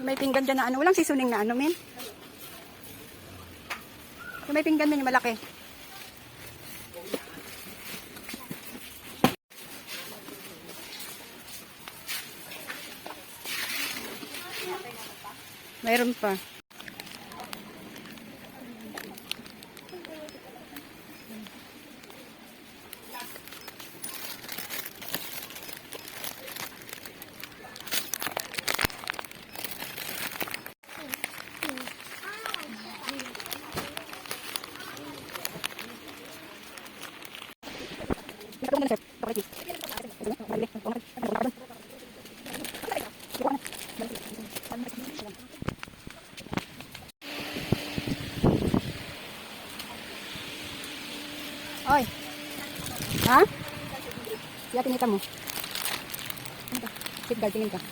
May pinggan dyan na ano. Walang sisuning na ano, men. May pinggan men, yung malaki. Mayroon pa. Oy. Ha? Siya kinita mo. Sit guard, tingin ka.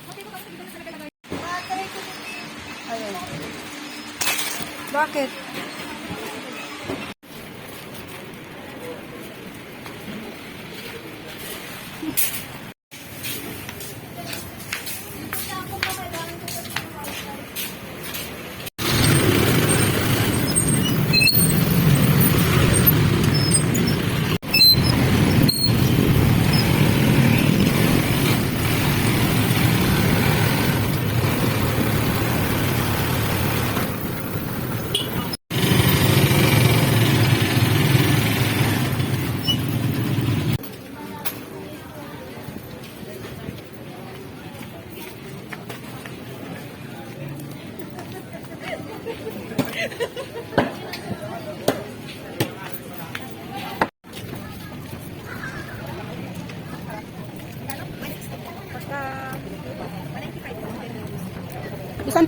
Bakit?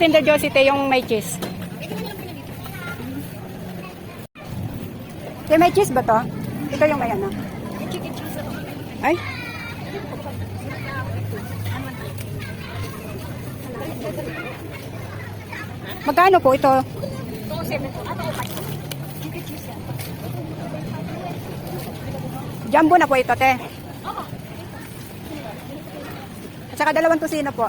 Tender Josie te yung may cheese. Te, may cheese ba to? Ito yung may ano. Ay. Magkano po ito? Jumbo na po ito, te. At saka dalawang tusino po.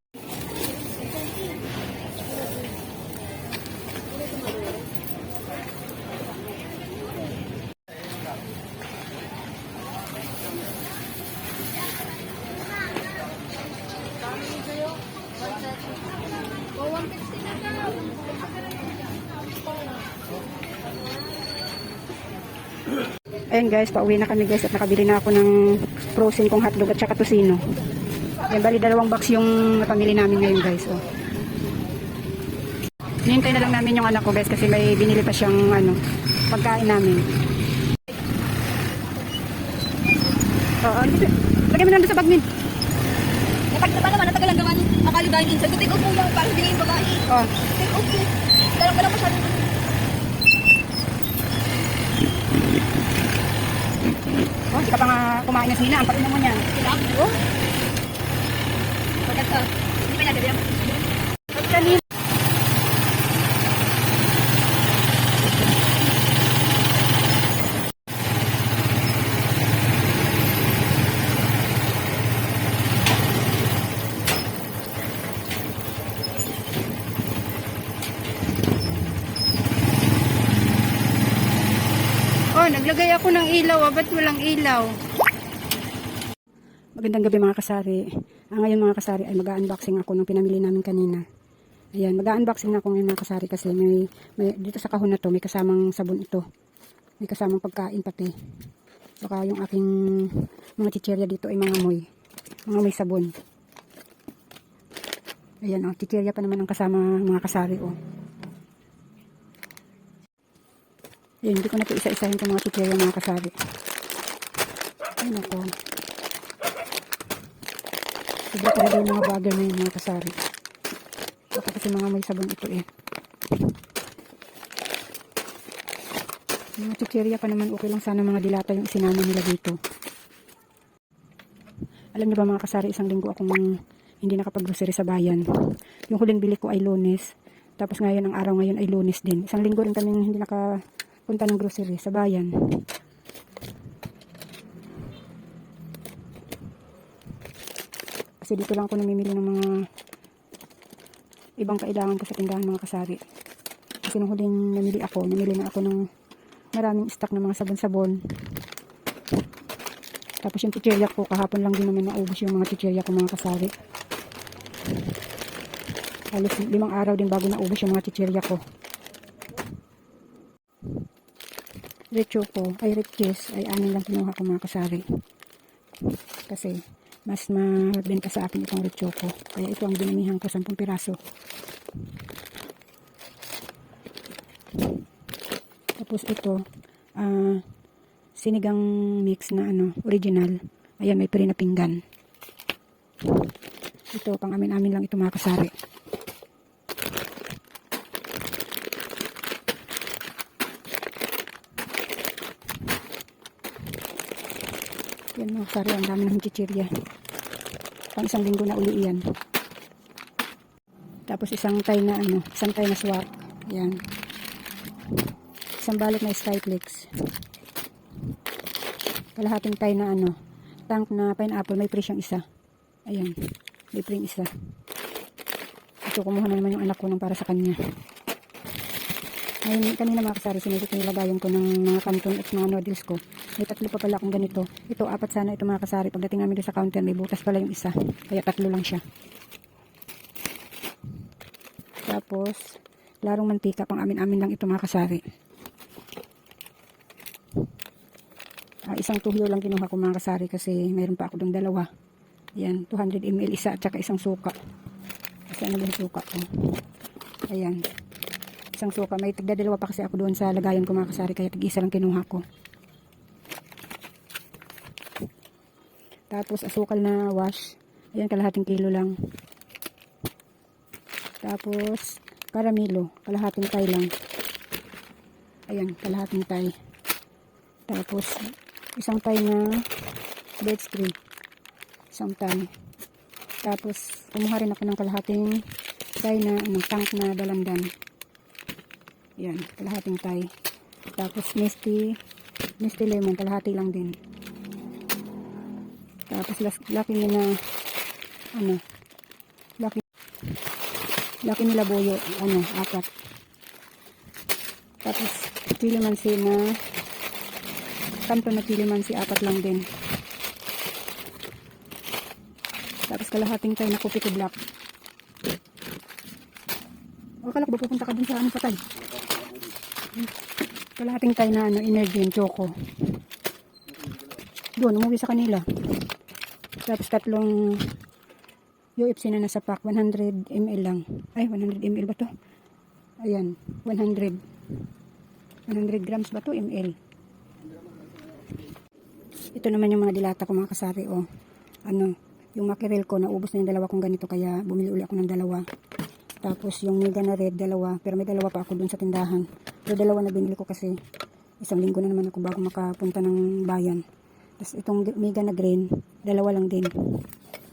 Ayan guys, pauwi na kami guys at nakabili na ako ng frozen kong hotdog at saka tosino. Ayan, bali dalawang box yung napamili namin ngayon guys. Oh. Hinintay na lang namin yung anak ko guys kasi may binili pa siyang ano, pagkain namin. Oo, lagyan mo na sa bag min. Napag na naman, natagal lang naman akalibayan inside. So, take off mo lang para hindi yung babae. Oh, Take off mo. Dalang ka lang masyado. Oh, di ka pa nga kumain na sina. Ang painom mo niyan. Sila? Oh, Pagkat, hindi pa nagabi lang. pagkanin. Oh, naglagay ako ng ilaw. Ah, ba't walang ilaw? Magandang gabi mga kasari. Ah, ngayon mga kasari ay mag-unboxing ako ng pinamili namin kanina. Ayan, mag-unboxing na ako ngayon mga kasari kasi may, may, dito sa kahon na to may kasamang sabon ito. May kasamang pagkain pati. Baka yung aking mga chicherya dito ay mga moy. Mga may sabon. Ayan oh, chicherya pa naman ang kasama mga kasari oh. Ayan, hindi ko na isa-isahin itong mga chicherya mga kasari. Ayan ako. Sobra talaga yung mga bagay na yun mga kasari. Baka kasi mga may sabon ito eh. Mga chicherya pa naman okay lang sana mga dilata yung isinama nila dito. Alam niyo ba mga kasari, isang linggo akong hindi nakapag-grocery sa bayan. Yung huling bili ko ay lunes. Tapos ngayon, ang araw ngayon ay lunes din. Isang linggo rin kami hindi nakapunta ng grocery sa bayan. Kasi dito lang ako namimili ng mga ibang kailangan ko sa tindahan mga kasari. Kasi nung huling namili ako, namili na ako ng maraming stock ng mga sabon-sabon. Tapos yung chichirya ko, kahapon lang din naman naubos yung mga chichirya ko mga kasari. Halos limang araw din bago naubos yung mga chichirya ko. Richo ko, ay riches, ay anin lang kinuha ko mga kasari. Kasi mas mabenta sa akin itong richo ko. Kaya ito ang binamihan ko, 10 piraso. Tapos ito, ah, sinigang mix na ano, original. Ayan, may pre na pinggan. Ito, pang amin-amin lang ito mga kasari. Yan mga kasari, ang dami ng chichirya. Pang isang linggo na uli yan. Tapos isang tay na ano, isang tay na swak. Yan. Isang balot na skyflakes. Kalahating tay na ano, tank na pineapple, may pre siyang isa. Ayan, may pre isa. Ito, kumuha na naman yung anak ko ng para sa kanya. Ngayon, kanina mga kasari, sinigit nilagayan ko ng mga kanton at mga noodles ko. May tatlo pa pala akong ganito. Ito, apat sana ito mga kasari. Pagdating namin sa counter, may butas pala yung isa. Kaya tatlo lang siya. Tapos, larong mantika, pang amin-amin lang ito mga kasari. Ah, isang tuhyo lang kinuha ko mga kasari kasi mayroon pa ako doon dalawa. Ayan, 200 ml isa at saka isang suka. Kasi ano yung suka ko? Ayan. Isang suka. May tigda dalawa pa kasi ako doon sa lagayan ko mga kasari kaya tig-isa lang kinuha ko. Tapos asukal na wash. Ayan, kalahating kilo lang. Tapos karamilo. Kalahating tay lang. Ayan, kalahating tay. Tapos isang tay na birch tree. Isang tay. Tapos kumuha rin ako ng kalahating tay na ano, tank na dalandan. Yan, kalahating tay. Tapos misty, misty lemon, kalahati lang din. Tapos laki niya na ano, laki laki nila boyo, ano, apat. Tapos chilimansi na kanto na chilimansi, apat lang din. Tapos kalahating tayo na kopi ko black. O, akala ko ba pupunta ka dun sa ano patay? Kalahating tayo na ano, energy and choco. Doon, umuwi sa kanila. Tapos tatlong UFC na nasa pack. 100 ml lang. Ay, 100 ml ba to? Ayan, 100. 100 grams ba to? ml. Ito naman yung mga dilata ko mga kasari. O, ano, yung mackerel ko, naubos na yung dalawa kong ganito. Kaya bumili uli ako ng dalawa. Tapos yung mega na red, dalawa. Pero may dalawa pa ako dun sa tindahan. Pero dalawa na binili ko kasi isang linggo na naman ako bago makapunta ng bayan. Tapos itong mega na green, dalawa lang din.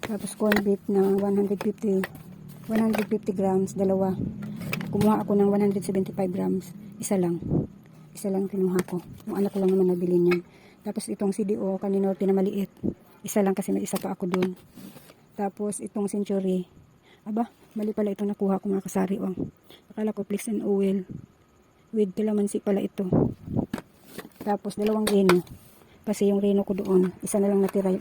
Tapos corn beef na 150 150 grams, dalawa. Kumuha ako ng 175 grams, isa lang. Isa lang kinuha ko. Yung anak ko lang naman nabili niyan. Tapos itong CDO, kanino pinamaliit. Isa lang kasi may isa pa ako dun. Tapos itong century. Aba, mali pala itong nakuha ko mga kasari. Oh. Akala ko flex and oil. With calamansi pala ito. Tapos dalawang reno. Kasi yung reno ko doon, isa na lang natira.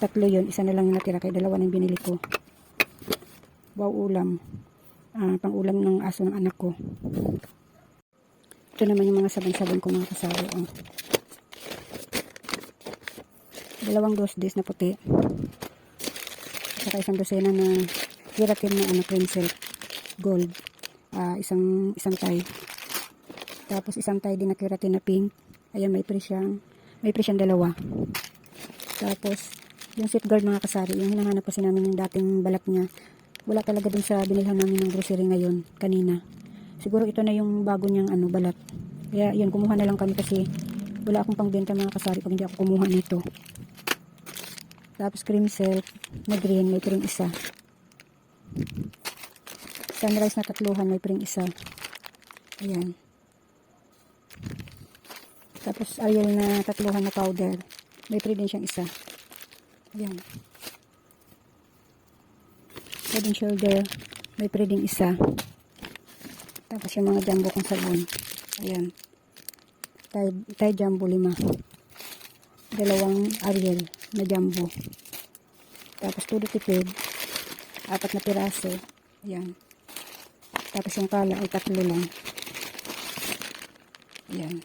Tatlo yun, isa na lang natira. Kaya dalawa nang binili ko. Wow ulam. Ah, pang ulam ng aso ng anak ko. Ito naman yung mga sabon-sabon ko mga kasari. Oh. Dalawang dos dis na puti. Saka isang dosena na keratin na ano, cream silk gold. Ah, isang isang tie. Tapos isang tie din na keratin na pink. Ayan, may pre siyang, may siyang dalawa. Tapos, yung safeguard mga kasari, yung hinahanap kasi namin yung dating balat niya. Wala talaga dun sa binilhan namin ng grocery ngayon, kanina. Siguro ito na yung bago niyang ano, balat. Kaya yun, kumuha na lang kami kasi wala akong pangbenta mga kasari pag hindi ako kumuha nito. Tapos cream silk na green, may pring isa. Sunrise na tatluhan, may pring isa. Ayan. Tapos Ariel na tatluhan na powder. May pre din siyang isa. Ayan. head and shoulder. May pwedeng isa. Tapos yung mga jumbo kong sabon. Ayan. Tide, tide jumbo lima. Dalawang Ariel na jumbo. Tapos tipid. Apat na piraso. Ayan. Tapos yung kala ay tatlo lang. Ayan.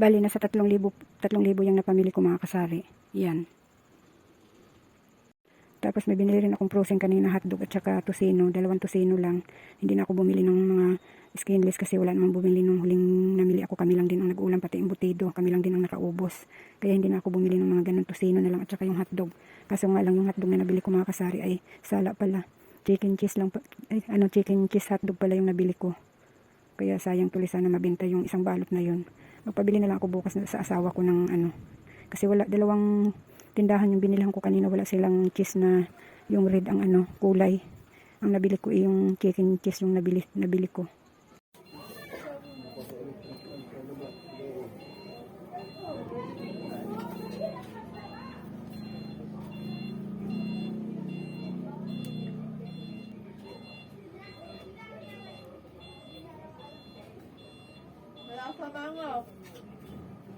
Bali, nasa 3,000 3,000 yung napamili ko mga kasari. Yan. Tapos may binili rin akong frozen kanina hotdog at saka tosino. Dalawang tosino lang. Hindi na ako bumili ng mga skinless kasi wala namang bumili nung huling namili ako. Kami lang din ang nag-ulam pati embutido. Kami lang din ang nakaubos. Kaya hindi na ako bumili ng mga ganun tosino na lang at saka yung hotdog. Kaso nga lang yung hotdog na nabili ko mga kasari ay sala pala. Chicken cheese lang. pa- Ay, ano, chicken cheese hotdog pala yung nabili ko. Kaya sayang tuloy sana mabenta yung isang balot na yun. Magpabili na lang ako bukas sa asawa ko ng ano. Kasi wala, dalawang tindahan yung binilhan ko kanina. Wala silang cheese na yung red ang ano, kulay. Ang nabili ko ay yung chicken cheese yung nabili, nabili ko.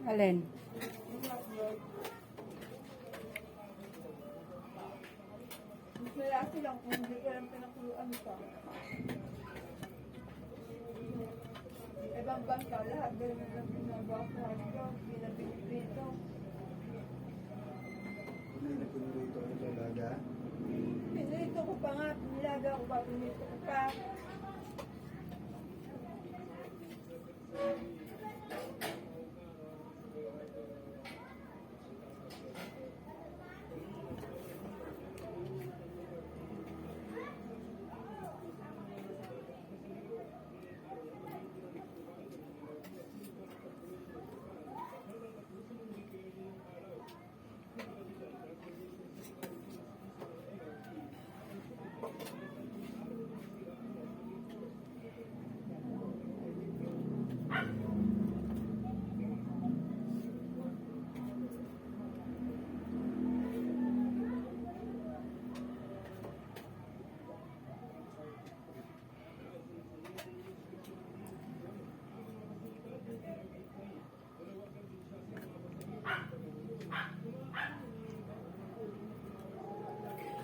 Alin? Wala silang kung hindi ko lang pinakuluan pa. Ibang bangka lahat. Ganun lang pinagawa ko. Ito, pinabigpito. Pinurito ang talaga. Pinito ko pa nga. Nilaga ko pa. Pinito ko pa.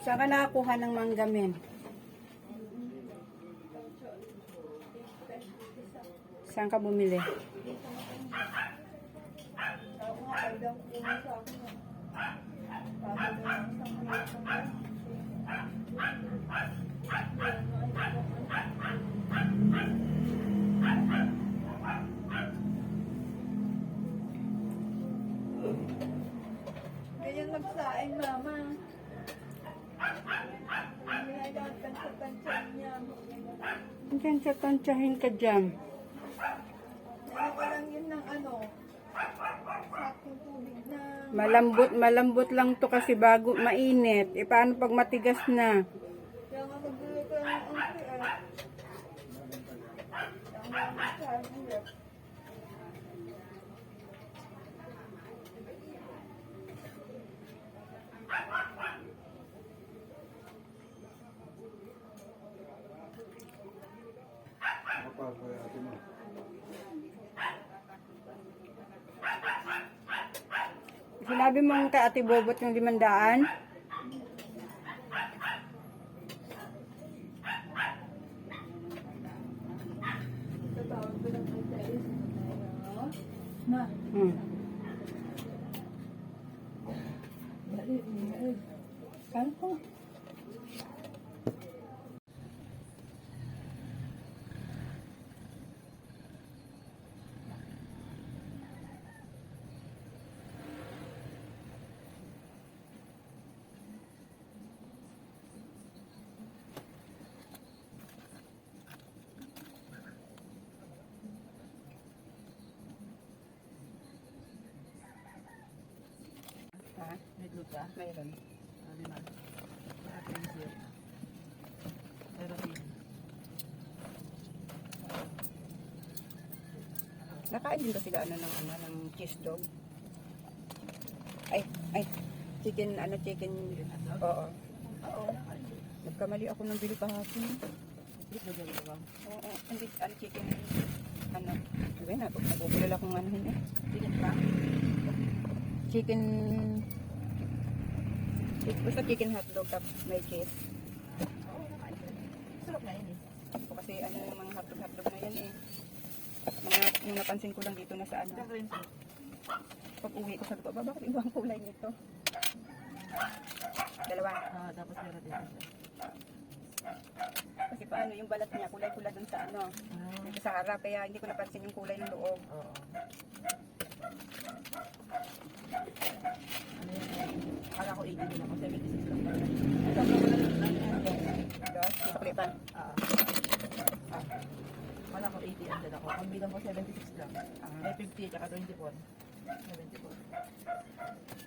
Saan ka nakakuha ng manggamin? Saan ka bumili? Ako nga, kailang kuha sa akin. Tapos na lang isang kilo ng Ganyan magsaing, mama. Ginagawa tansya-tansya niya. Diyan sa tansyahin ka dyan. Ano ko lang yun ng ano, sakong tubig na Malambot, malambot lang to kasi bago mainit. E paano pag matigas na? Kaya nga magulo ko ng unti eh. Kaya nga masabi hirap. Mapapayati mo. Sinabi mo ka ate Bobot yung limandaan? May gluta? Mayroon. Ah, lima. Lahat ng zero. Pero yun. Nakain din ba sila ano ng ano ng cheese dog? Ay, ay, chicken, ano, chicken, oo. Oo. Nagkamali ako ng bili kahapon. Dito dito ba? Oo, hindi, ano, chicken, ano, sabi na, nabubulala kung ano yun eh. Chicken pa. Chicken, basta chicken hotdog tapos may cheese. Sarap na yun eh. O kasi ano yung mga hotdog hotdog na yan eh. Mga, yung napansin ko lang dito na sa ano, pag uwi ko sabi ko, ba, bakit iba ang kulay nito? Dalawa. Ah, tapos meron din. Kasi paano yung balat niya, kulay-kulay dun sa ano, Ah, dito sa harap, kaya hindi ko napansin yung kulay ng loob. oo. Akala ko 80 din ako. 76 lang pala. Ito, wala lang yan. Dos, suklitan. Ah. Ah. Ko 80 andyan ako. Ang bilang ko 76 lang. Ah, May 50 at 24. 74.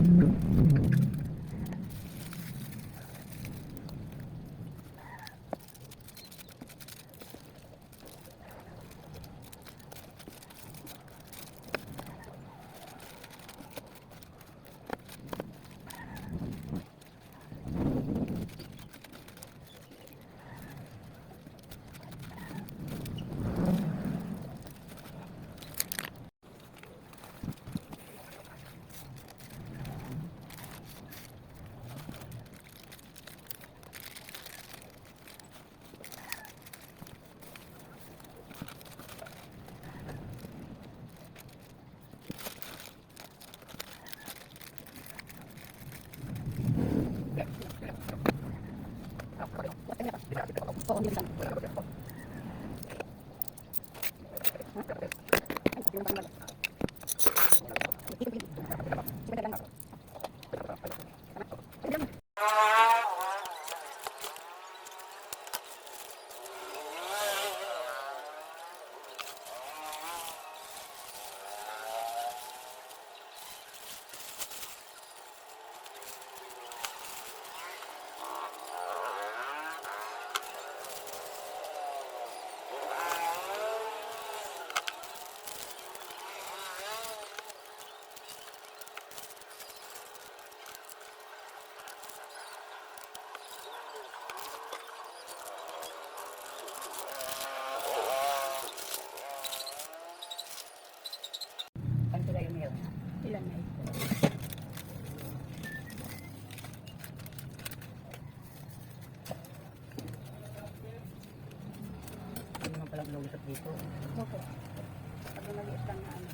Mm-hmm. Thank you. Pala lulusot dito. Opo. Pag maliit lang na ano.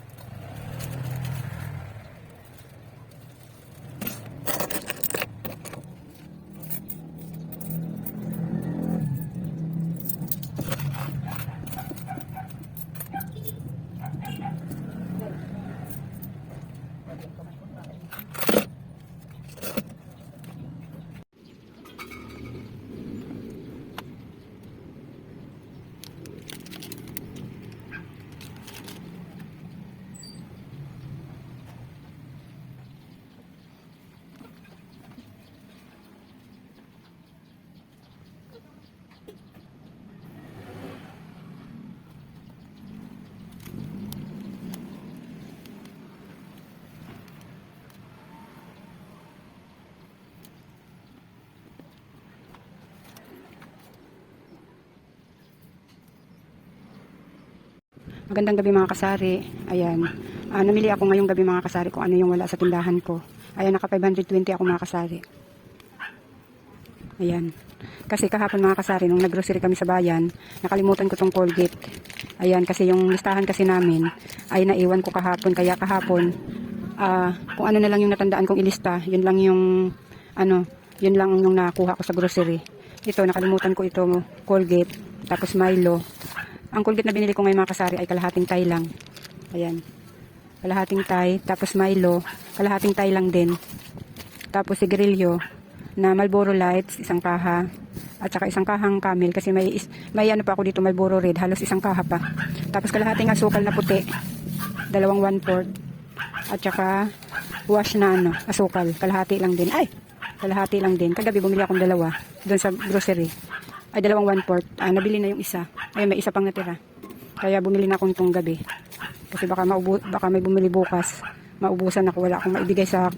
Magandang gabi mga kasari. Ayan. Ah, namili ako ngayong gabi mga kasari kung ano yung wala sa tindahan ko. Ayan, naka 520 ako mga kasari. Ayan. Kasi kahapon mga kasari, nung naggrocery kami sa bayan, nakalimutan ko tong Colgate. Ayan, kasi yung listahan kasi namin ay naiwan ko kahapon. Kaya kahapon, ah, kung ano na lang yung natandaan kong ilista, yun lang yung, ano, yun lang yung nakuha ko sa grocery. Ito, nakalimutan ko ito, Colgate, tapos Milo. Ang Colgate na binili ko ngayon mga kasari ay kalahating tay lang. Ayan. Kalahating tay, tapos Milo, kalahating tay lang din. Tapos sigarilyo na Marlboro Lights, isang kaha. At saka isang kahang camel kasi may, may ano pa ako dito Marlboro Red, halos isang kaha pa. Tapos kalahating asukal na puti, dalawang one fourth. At saka wash na ano, asukal, kalahati lang din. Ay, kalahati lang din. Kagabi bumili akong dalawa doon sa grocery. Ay, dalawang one fourth. Ah, nabili na yung isa. Ay, may isa pang natira. Kaya bumili na ako itong gabi. Kasi baka, maubu baka may bumili bukas. Maubusan ako. Wala akong maibigay sa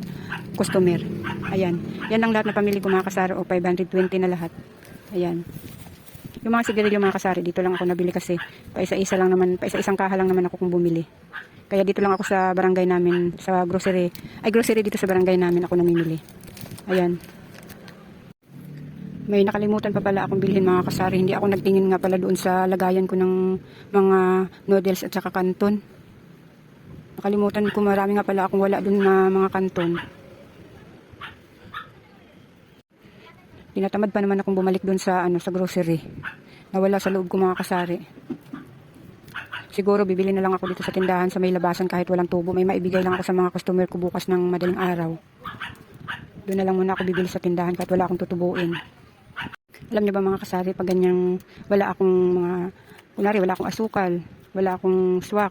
customer. Ayan. Yan ang lahat na pamili ko mga kasari. O 520 na lahat. Ayan. Yung mga sigarilyo mga kasari, dito lang ako nabili kasi pa isa-isa lang naman, pa isa-isang kaha lang naman ako kung bumili. Kaya dito lang ako sa barangay namin, sa grocery. Ay, grocery dito sa barangay namin ako namimili. Ayan. May nakalimutan pa pala akong bilhin mga kasari. Hindi ako nagtingin nga pala doon sa lagayan ko ng mga noodles at saka kanton. Nakalimutan ko marami nga pala akong wala doon na mga kanton. Tinatamad pa naman akong bumalik doon sa ano sa grocery. Nawala sa loob ko mga kasari. Siguro bibili na lang ako dito sa tindahan sa may labasan kahit walang tubo. May maibigay lang ako sa mga customer ko bukas ng madaling araw. Doon na lang muna ako bibili sa tindahan kahit wala akong tutubuin. Alam niyo ba mga kasari, pag ganyang wala akong mga, kunwari wala akong asukal, wala akong swak,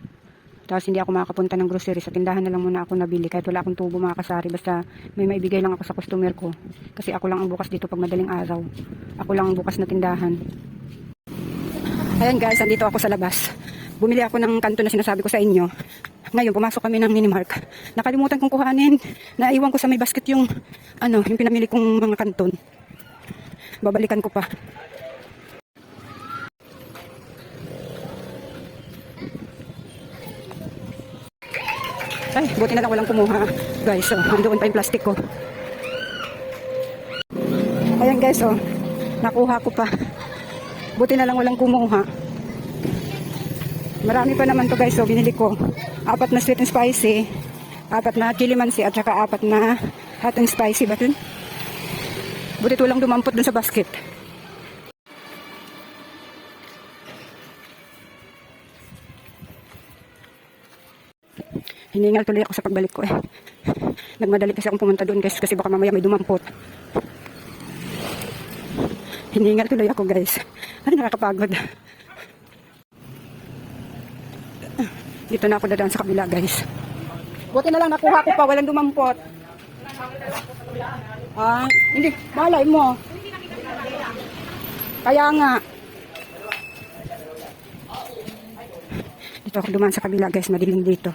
tapos hindi ako makakapunta ng grocery, sa tindahan na lang muna ako nabili kahit wala akong tubo mga kasari, basta may maibigay lang ako sa customer ko. Kasi ako lang ang bukas dito pag madaling araw. Ako lang ang bukas na tindahan. Ayan guys, andito ako sa labas. Bumili ako ng kanto na sinasabi ko sa inyo. Ngayon, pumasok kami ng minimark. Nakalimutan kong kuhanin. Naiwan ko sa may basket yung, ano, yung pinamili kong mga kanton. Babalikan ko pa. Ay, buti na lang walang kumuha. Guys, so, nandoon pa yung plastic ko. Ayan guys, oh. Nakuha ko pa. Buti na lang walang kumuha. Marami pa naman to guys, so binili ko. Apat na sweet and spicy, apat na chili at saka apat na hot and spicy ba dun? Butit walang dumampot dun sa basket. Hiningal tuloy ako sa pagbalik ko eh. Nagmadali kasi akong pumunta doon guys kasi baka mamaya may dumampot. Hiningal tuloy ako guys. Ay nakakapagod. Dito na ako dadaan sa kabila guys. Buti na lang nakuha ko pa walang dumampot. Ah, hindi, malay mo. Kaya nga. Dito ako dumaan sa kabila guys, madilim dito.